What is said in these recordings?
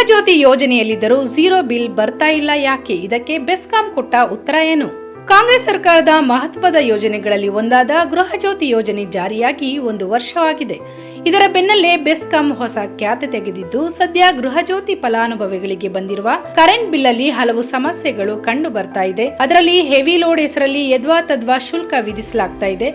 Gruhajyothi ಯೋಜನೆಯಲ್ಲಿದ್ದರೂ zero bill ಬರ್ತಾ ಇಲ್ಲ ಯಾಕೆ? ಇದಕ್ಕೆ ಬೆಸ್ಕಾಂ ಕೊಟ್ಟ ಉತ್ತರ ಏನು? ಕಾಂಗ್ರೆಸ್ ಸರ್ಕಾರದ ಮಹತ್ವದ ಯೋಜನೆಗಳಲ್ಲಿ ಒಂದಾದ ಗೃಹಜ್ಯೋತಿ ಯೋಜನೆ ಜಾರಿಯಾಗಿ ಒಂದು ವರ್ಷವಾಗಿದೆ. ಇದರ ಬೆನ್ನಲ್ಲೇ ಬೆಸ್ಕಾಂ ಹೊಸ ಖ್ಯಾತೆ ತೆಗೆದಿದ್ದು, ಸದ್ಯ ಗೃಹಜ್ಯೋತಿ ಫಲಾನುಭವಿಗಳಿಗೆ ಬಂದಿರುವ ಕರೆಂಟ್ ಬಿಲ್ ಅಲ್ಲಿ ಹಲವು ಸಮಸ್ಯೆಗಳು ಕಂಡು ಬರ್ತಾ ಇದೆ. ಅದರಲ್ಲಿ ಹೆವಿ ಲೋಡ್ ಹೆಸರಲ್ಲಿ ಯದ್ವಾ ತದ್ವಾ ಶುಲ್ಕ ವಿಧಿಸಲಾಗ್ತಾ ಇದೆ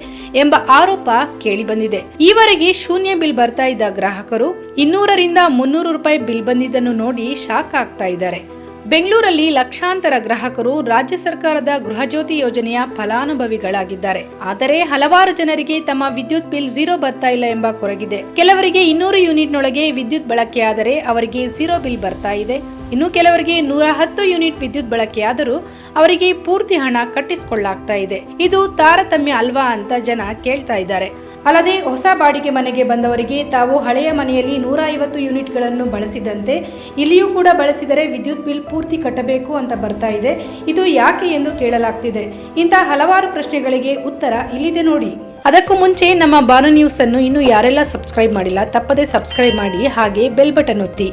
ಎಂಬ ಆರೋಪ ಕೇಳಿ ಬಂದಿದೆ ಈವರೆಗೆ ಶೂನ್ಯ ಬಿಲ್ ಬರ್ತಾ ಇದ್ದ ಗ್ರಾಹಕರು ಇನ್ನೂರರಿಂದ ಮುನ್ನೂರು ರೂಪಾಯಿ ಬಿಲ್ ಬಂದಿದ್ದನ್ನು ನೋಡಿ ಶಾಕ್ ಆಗ್ತಾ ಇದ್ದಾರೆ. ಬೆಂಗಳೂರಲ್ಲಿ ಲಕ್ಷಾಂತರ ಗ್ರಾಹಕರು ರಾಜ್ಯ ಸರ್ಕಾರದ ಗೃಹಜ್ಯೋತಿ ಯೋಜನೆಯ ಫಲಾನುಭವಿಗಳಾಗಿದ್ದಾರೆ. ಆದರೆ ಹಲವಾರು ಜನರಿಗೆ ತಮ್ಮ ವಿದ್ಯುತ್ ಬಿಲ್ ಝೀರೋ ಬರ್ತಾ ಇಲ್ಲ ಎಂಬ ಕೊರಗಿದೆ. ಕೆಲವರಿಗೆ ಇನ್ನೂರು ಯೂನಿಟ್ನೊಳಗೆ ವಿದ್ಯುತ್ ಬಳಕೆಯಾದರೆ ಅವರಿಗೆ ಝೀರೋ ಬಿಲ್ ಬರ್ತಾ ಇದೆ. ಇನ್ನು ಕೆಲವರಿಗೆ ನೂರ ಹತ್ತು ಯೂನಿಟ್ ವಿದ್ಯುತ್ ಬಳಕೆಯಾದರೂ ಅವರಿಗೆ ಪೂರ್ತಿ ಹಣ ಕಟ್ಟಿಸಿಕೊಳ್ಳಾಗ್ತಾ ಇದೆ. ಇದು ತಾರತಮ್ಯ ಅಲ್ವಾ ಅಂತ ಜನ ಕೇಳ್ತಾ ಇದ್ದಾರೆ. ಅಲ್ಲದೆ ಹೊಸ ಬಾಡಿಗೆ ಮನೆಗೆ ಬಂದವರಿಗೆ ತಾವು ಹಳೆಯ ಮನೆಯಲ್ಲಿ ನೂರ ಐವತ್ತು ಯೂನಿಟ್ಗಳನ್ನು ಬಳಸಿದಂತೆ ಇಲ್ಲಿಯೂ ಕೂಡ ಬಳಸಿದರೆ ವಿದ್ಯುತ್ ಬಿಲ್ ಪೂರ್ತಿ ಕಟ್ಟಬೇಕು ಅಂತ ಬರ್ತಾ ಇದೆ. ಇದು ಯಾಕೆ ಎಂದು ಕೇಳಲಾಗ್ತಿದೆ. ಇಂತಹ ಹಲವಾರು ಪ್ರಶ್ನೆಗಳಿಗೆ ಉತ್ತರ ಇಲ್ಲಿದೆ ನೋಡಿ. ಅದಕ್ಕೂ ಮುಂಚೆ ನಮ್ಮ ಬಾನು ನ್ಯೂಸ್ ಅನ್ನು ಇನ್ನು ಯಾರೆಲ್ಲ ಸಬ್ಸ್ಕ್ರೈಬ್ ಮಾಡಿಲ್ಲ ತಪ್ಪದೆ ಸಬ್ಸ್ಕ್ರೈಬ್ ಮಾಡಿ ಹಾಗೆ ಬೆಲ್ ಬಟನ್ ಒತ್ತಿ.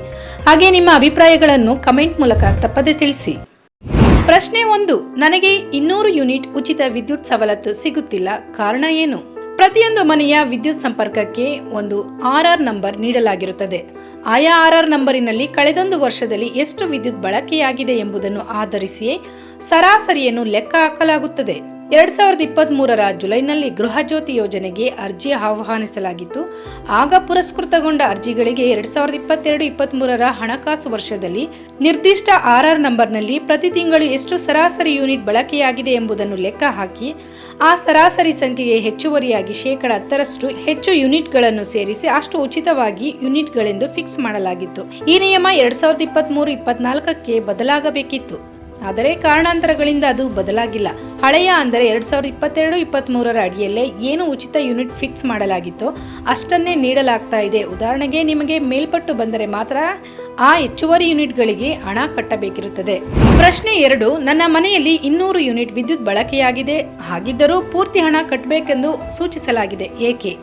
ಹಾಗೆ ನಿಮ್ಮ ಅಭಿಪ್ರಾಯಗಳನ್ನು ಕಮೆಂಟ್ ಮೂಲಕ ತಪ್ಪದೆ ತಿಳಿಸಿ. ಪ್ರಶ್ನೆ ಒಂದು, ನನಗೆ ಇನ್ನೂರು ಯೂನಿಟ್ ಉಚಿತ ವಿದ್ಯುತ್ ಸವಲತ್ತು ಸಿಗುತ್ತಿಲ್ಲ. ಕಾರಣ ಏನು? ಪ್ರತಿಯೊಂದು ಮನೆಯ ವಿದ್ಯುತ್ ಸಂಪರ್ಕಕ್ಕೆ ಒಂದು ಆರ್ ಆರ್ ನಂಬರ್ ನೀಡಲಾಗಿರುತ್ತದೆ. ಆಯಾ ಆರ್ ಆರ್ ನಂಬರಿನಲ್ಲಿ ಕಳೆದೊಂದು ವರ್ಷದಲ್ಲಿ ಎಷ್ಟು ವಿದ್ಯುತ್ ಬಳಕೆಯಾಗಿದೆ ಎಂಬುದನ್ನು ಆಧರಿಸಿಯೇ ಸರಾಸರಿಯನ್ನು ಲೆಕ್ಕ ಹಾಕಲಾಗುತ್ತದೆ. ಎರಡ್ ಸಾವಿರದ ಇಪ್ಪತ್ತ್ ಮೂರರ ಜುಲೈನಲ್ಲಿ ಗೃಹಜ್ಯೋತಿ ಯೋಜನೆಗೆ ಅರ್ಜಿ ಆಹ್ವಾನಿಸಲಾಗಿತ್ತು. ಆಗ ಪುರಸ್ಕೃತಗೊಂಡ ಅರ್ಜಿಗಳಿಗೆ ಎರಡ್ ಸಾವಿರದ ಇಪ್ಪತ್ತೆರಡು ಇಪ್ಪತ್ತ್ ಮೂರರ ಹಣಕಾಸು ವರ್ಷದಲ್ಲಿ ನಿರ್ದಿಷ್ಟ ಆರ್ ಆರ್ ನಂಬರ್ನಲ್ಲಿ ಪ್ರತಿ ತಿಂಗಳು ಎಷ್ಟು ಸರಾಸರಿ ಯೂನಿಟ್ ಬಳಕೆಯಾಗಿದೆ ಎಂಬುದನ್ನು ಲೆಕ್ಕ ಹಾಕಿ ಆ ಸರಾಸರಿ ಸಂಖ್ಯೆಗೆ ಹೆಚ್ಚುವರಿಯಾಗಿ ಶೇಕಡ ಹತ್ತರಷ್ಟು ಹೆಚ್ಚು ಯೂನಿಟ್ಗಳನ್ನು ಸೇರಿಸಿ ಅಷ್ಟು ಉಚಿತವಾಗಿ ಯೂನಿಟ್ಗಳೆಂದು ಫಿಕ್ಸ್ ಮಾಡಲಾಗಿತ್ತು. ಈ ನಿಯಮ ಎರಡ್ ಸಾವಿರದ ಇಪ್ಪತ್ತ್ ಮೂರು ಇಪ್ಪತ್ನಾಲ್ಕಕ್ಕೆ ಬದಲಾಗಬೇಕಿತ್ತು. ಆದರೆ ಕಾರಣಾಂತರಗಳಿಂದ ಅದು ಬದಲಾಗಿಲ್ಲ. ಹಳೆಯ ಅಂದರೆ ಎರಡು ಸಾವಿರದ ಇಪ್ಪತ್ತೆರಡು ಇಪ್ಪತ್ತ್ಮೂರರ ಅಡಿಯಲ್ಲೇ ಏನು ಉಚಿತ ಯೂನಿಟ್ ಫಿಕ್ಸ್ ಮಾಡಲಾಗಿತ್ತೋ ಅಷ್ಟನ್ನೇ ನೀಡಲಾಗ್ತಾ ಇದೆ. ಉದಾಹರಣೆಗೆ ನಿಮಗೆ ಮೇಲ್ಪಟ್ಟು ಬಂದರೆ ಮಾತ್ರ ಆ ಹೆಚ್ಚುವರಿ ಯೂನಿಟ್ಗಳಿಗೆ ಹಣ ಕಟ್ಟಬೇಕಿರುತ್ತದೆ. ಪ್ರಶ್ನೆ ಎರಡು, ನನ್ನ ಮನೆಯಲ್ಲಿ ಇನ್ನೂರು ಯೂನಿಟ್ ವಿದ್ಯುತ್ ಬಳಕೆಯಾಗಿದೆ. ಹಾಗಿದ್ದರೂ ಪೂರ್ತಿ ಹಣ ಕಟ್ಟಬೇಕೆಂದು ಸೂಚಿಸಲಾಗಿದೆ. ಏಕೆ?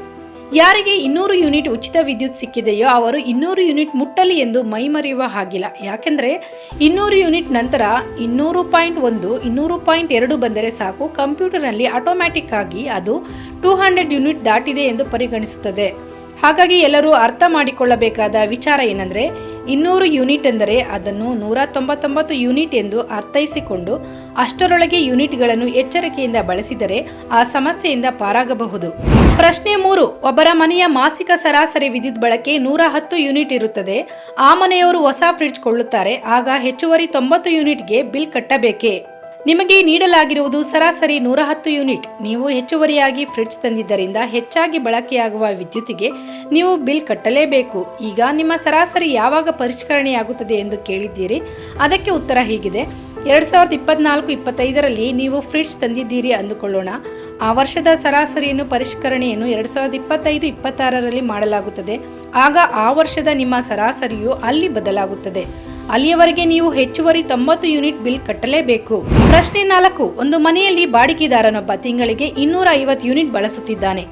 ಯಾರಿಗೆ ಇನ್ನೂರು ಯೂನಿಟ್ ಉಚಿತ ವಿದ್ಯುತ್ ಸಿಕ್ಕಿದೆಯೋ ಅವರು ಇನ್ನೂರು ಯೂನಿಟ್ ಮುಟ್ಟಲಿ ಎಂದು ಮೈಮರೆಯುವ ಹಾಗಿಲ್ಲ. ಯಾಕೆಂದರೆ ಇನ್ನೂರು ಯೂನಿಟ್ ನಂತರ ಇನ್ನೂರು ಪಾಯಿಂಟ್ ಒಂದು, ಇನ್ನೂರು ಪಾಯಿಂಟ್ ಎರಡು ಬಂದರೆ ಸಾಕು, ಕಂಪ್ಯೂಟರ್ನಲ್ಲಿ ಆಟೋಮ್ಯಾಟಿಕ್ ಆಗಿ ಅದು ಟೂ ಹಂಡ್ರೆಡ್ ಯೂನಿಟ್ ದಾಟಿದೆ ಎಂದು ಪರಿಗಣಿಸುತ್ತದೆ. ಹಾಗಾಗಿ ಎಲ್ಲರೂ ಅರ್ಥ ಮಾಡಿಕೊಳ್ಳಬೇಕಾದ ವಿಚಾರ ಏನಂದರೆ ಇನ್ನೂರು ಯೂನಿಟ್ ಎಂದರೆ ಅದನ್ನು ನೂರ ತೊಂಬತ್ತೊಂಬತ್ತು ಯೂನಿಟ್ ಎಂದು ಅರ್ಥೈಸಿಕೊಂಡು ಅಷ್ಟರೊಳಗೆ ಯೂನಿಟ್ಗಳನ್ನು ಎಚ್ಚರಿಕೆಯಿಂದ ಬಳಸಿದರೆ ಆ ಸಮಸ್ಯೆಯಿಂದ ಪಾರಾಗಬಹುದು. ಪ್ರಶ್ನೆ ಮೂರು, ಒಬ್ಬರ ಮನೆಯ ಮಾಸಿಕ ಸರಾಸರಿ ವಿದ್ಯುತ್ ಬಳಕೆ ನೂರ ಹತ್ತು ಯೂನಿಟ್ ಇರುತ್ತದೆ. ಆ ಮನೆಯವರು ಹೊಸ ಫ್ರಿಡ್ಜ್ ಕೊಳ್ಳುತ್ತಾರೆ. ಆಗ ಹೆಚ್ಚುವರಿ ತೊಂಬತ್ತು ಯೂನಿಟ್ಗೆ ಬಿಲ್ ಕಟ್ಟಬೇಕೇ? ನಿಮಗೆ ನೀಡಲಾಗಿರುವುದು ಸರಾಸರಿ ನೂರ ಹತ್ತು ಯೂನಿಟ್. ನೀವು ಹೆಚ್ಚುವರಿಯಾಗಿ ಫ್ರಿಡ್ಜ್ ತಂದಿದ್ದರಿಂದ ಹೆಚ್ಚಾಗಿ ಬಳಕೆಯಾಗುವ ವಿದ್ಯುತ್ತಿಗೆ ನೀವು ಬಿಲ್ ಕಟ್ಟಲೇಬೇಕು. ಈಗ ನಿಮ್ಮ ಸರಾಸರಿ ಯಾವಾಗ ಪರಿಷ್ಕರಣೆಯಾಗುತ್ತದೆ ಎಂದು ಕೇಳಿದ್ದೀರಿ? ಅದಕ್ಕೆ ಉತ್ತರ ಹೀಗಿದೆ. ಎರಡು ಸಾವಿರದ ಇಪ್ಪತ್ನಾಲ್ಕು ಇಪ್ಪತ್ತೈದರಲ್ಲಿ ನೀವು ಫ್ರಿಡ್ಜ್ ತಂದಿದ್ದೀರಿ ಅಂದುಕೊಳ್ಳೋಣ. ಆ ವರ್ಷದ ಸರಾಸರಿಯನ್ನು ಪರಿಷ್ಕರಣೆಯನ್ನು ಎರಡು ಸಾವಿರದ ಇಪ್ಪತ್ತೈದು ಇಪ್ಪತ್ತಾರರಲ್ಲಿ ಮಾಡಲಾಗುತ್ತದೆ. ಆಗ ಆ ವರ್ಷದ ನಿಮ್ಮ ಸರಾಸರಿಯು ಅಲ್ಲಿ ಬದಲಾಗುತ್ತದೆ. ಅಲ್ಲಿಯವರೆಗೆ ನೀವು ಹೆಚ್ಚುವರಿ ತೊಂಬತ್ತು ಯೂನಿಟ್ ಬಿಲ್ ಕಟ್ಟಲೇಬೇಕು. ಪ್ರಶ್ನೆ ನಾಲ್ಕು, ಒಂದು ಮನೆಯಲ್ಲಿ ಬಾಡಿಗೆದಾರನೊಬ್ಬ ತಿಂಗಳಿಗೆ ಇನ್ನೂರ ಐವತ್ತು ಯೂನಿಟ್ ಬಳಸುತ್ತಿದ್ದಾನೆ.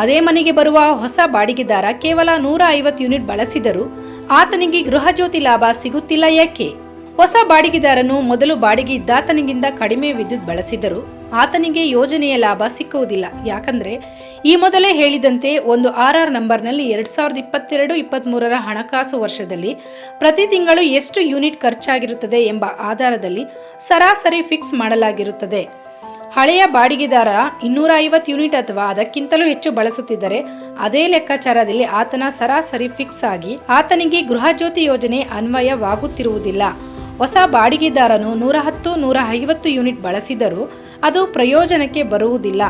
ಅದೇ ಮನೆಗೆ ಬರುವ ಹೊಸ ಬಾಡಿಗೆದಾರ ಕೇವಲ ನೂರ ಐವತ್ತು ಯೂನಿಟ್ ಬಳಸಿದರೂ ಆತನಿಗೆ ಗೃಹಜ್ಯೋತಿ ಲಾಭ ಸಿಗುತ್ತಿಲ್ಲ ಯಾಕೆ? ಹೊಸ ಬಾಡಿಗೆದಾರನು ಮೊದಲು ಬಾಡಿಗೆ ಇದ್ದಾತನಿಗಿಂತ ಕಡಿಮೆ ವಿದ್ಯುತ್ ಬಳಸಿದರೂ ಆತನಿಗೆ ಯೋಜನೆಯ ಲಾಭ ಸಿಕ್ಕುವುದಿಲ್ಲ. ಯಾಕಂದ್ರೆ, ಈ ಮೊದಲೇ ಹೇಳಿದಂತೆ ಒಂದು ಆರ್ ಆರ್ ನಂಬರ್ನಲ್ಲಿ ಎರಡ್ ಸಾವಿರದ ಇಪ್ಪತ್ತೆರಡು ಇಪ್ಪತ್ತ್ಮೂರರ ಹಣಕಾಸು ವರ್ಷದಲ್ಲಿ ಪ್ರತಿ ತಿಂಗಳು ಎಷ್ಟು ಯೂನಿಟ್ ಖರ್ಚಾಗಿರುತ್ತದೆ ಎಂಬ ಆಧಾರದಲ್ಲಿ ಸರಾಸರಿ ಫಿಕ್ಸ್ ಮಾಡಲಾಗಿರುತ್ತದೆ. ಹಳೆಯ ಬಾಡಿಗೆದಾರ ಇನ್ನೂರ ಐವತ್ತು ಯೂನಿಟ್ ಅಥವಾ ಅದಕ್ಕಿಂತಲೂ ಹೆಚ್ಚು ಬಳಸುತ್ತಿದ್ದರೆ, ಅದೇ ಲೆಕ್ಕಾಚಾರದಲ್ಲಿ ಆತನ ಸರಾಸರಿ ಫಿಕ್ಸ್ ಆಗಿ ಆತನಿಗೆ ಗೃಹಜ್ಯೋತಿ ಯೋಜನೆ ಅನ್ವಯವಾಗುತ್ತಿರುವುದಿಲ್ಲ. ಹೊಸ ಬಾಡಿಗೆದಾರನು ನೂರ ಹತ್ತು, ನೂರ ಐವತ್ತು ಯೂನಿಟ್ ಬಳಸಿದರೂ ಅದು ಪ್ರಯೋಜನಕ್ಕೆ ಬರುವುದಿಲ್ಲ.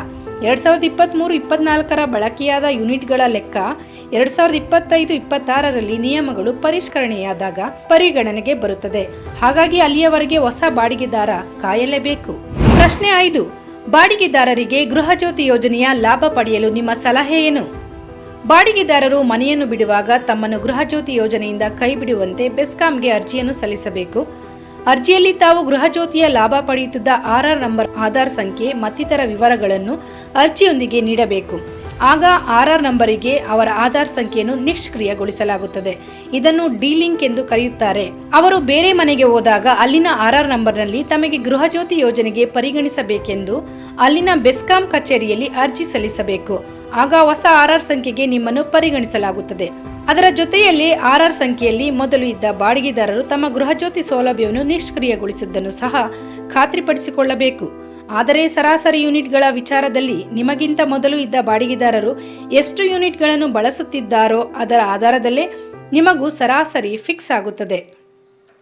ಎರಡು ಸಾವಿರದ ಇಪ್ಪತ್ತ್ಮೂರು ಇಪ್ಪತ್ನಾಲ್ಕರ ಬಳಕೆಯಾದ ಯೂನಿಟ್ಗಳ ಲೆಕ್ಕ ಎರಡು ಸಾವಿರದ ಇಪ್ಪತ್ತೈದು, ಇಪ್ಪತ್ತಾರರಲ್ಲಿ ನಿಯಮಗಳು ಪರಿಷ್ಕರಣೆಯಾದಾಗ ಪರಿಗಣನೆಗೆ ಬರುತ್ತದೆ. ಹಾಗಾಗಿ ಅಲ್ಲಿಯವರೆಗೆ ಹೊಸ ಬಾಡಿಗೆದಾರ ಕಾಯಲೇಬೇಕು. ಪ್ರಶ್ನೆ ಐದು, ಬಾಡಿಗೆದಾರರಿಗೆ ಗೃಹಜ್ಯೋತಿ ಯೋಜನೆಯ ಲಾಭ ಪಡೆಯಲು ನಿಮ್ಮ ಸಲಹೆ ಏನು? ಬಾಡಿಗೆದಾರರು ಮನೆಯನ್ನು ಬಿಡುವಾಗ ತಮ್ಮನ್ನು ಗೃಹಜ್ಯೋತಿ ಯೋಜನೆಯಿಂದ ಕೈಬಿಡುವಂತೆ ಬೆಸ್ಕಾಂಗೆ ಅರ್ಜಿಯನ್ನು ಸಲ್ಲಿಸಬೇಕು. ಅರ್ಜಿಯಲ್ಲಿ ತಾವು ಗೃಹಜ್ಯೋತಿಯ ಲಾಭ ಪಡೆಯುತ್ತಿದ್ದ ಆರ್ ಆರ್ ನಂಬರ್ ಆಧಾರ್ ಸಂಖ್ಯೆ, ಮತ್ತಿತರ ವಿವರಗಳನ್ನು ಅರ್ಜಿಯೊಂದಿಗೆ ನೀಡಬೇಕು. ಆಗ ಆರ್ಆರ್ ನಂಬರಿಗೆ ಅವರ ಆಧಾರ್ ಸಂಖ್ಯೆಯನ್ನು ನಿಷ್ಕ್ರಿಯಗೊಳಿಸಲಾಗುತ್ತದೆ. ಇದನ್ನು ಡಿಲಿಂಕ್ ಎಂದು ಕರೆಯುತ್ತಾರೆ. ಅವರು ಬೇರೆ ಮನೆಗೆ ಹೋದಾಗ ಅಲ್ಲಿನ ಆರ್ಆರ್ ನಂಬರ್ನಲ್ಲಿ ತಮಗೆ ಗೃಹಜ್ಯೋತಿ ಯೋಜನೆಗೆ ಪರಿಗಣಿಸಬೇಕೆಂದು ಅಲ್ಲಿನ ಬೆಸ್ಕಾಂ ಕಚೇರಿಯಲ್ಲಿ ಅರ್ಜಿ ಸಲ್ಲಿಸಬೇಕು. ಆಗ ಹೊಸ ಆರ್ಆರ್ ಸಂಖ್ಯೆಗೆ ನಿಮ್ಮನ್ನು ಪರಿಗಣಿಸಲಾಗುತ್ತದೆ. ಅದರ ಜೊತೆಯಲ್ಲಿ ಆರ್ಆರ್ ಸಂಖ್ಯೆಯಲ್ಲಿ ಮೊದಲು ಇದ್ದ ಬಾಡಿಗೆದಾರರು ತಮ್ಮ ಗೃಹಜ್ಯೋತಿ ಸೌಲಭ್ಯವನ್ನು ನಿಷ್ಕ್ರಿಯಗೊಳಿಸಿದ್ದನ್ನು ಸಹ ಖಾತ್ರಿಪಡಿಸಿಕೊಳ್ಳಬೇಕು. ಆದರೆ ಸರಾಸರಿ ಯೂನಿಟ್ಗಳ ವಿಚಾರದಲ್ಲಿ ನಿಮಗಿಂತ ಮೊದಲು ಇದ್ದ ಬಾಡಿಗೆದಾರರು ಎಷ್ಟು ಯೂನಿಟ್ಗಳನ್ನು ಬಳಸುತ್ತಿದ್ದಾರೋ ಅದರ ಆಧಾರದಲ್ಲೇ ನಿಮಗೂ ಸರಾಸರಿ ಫಿಕ್ಸ್ ಆಗುತ್ತದೆ.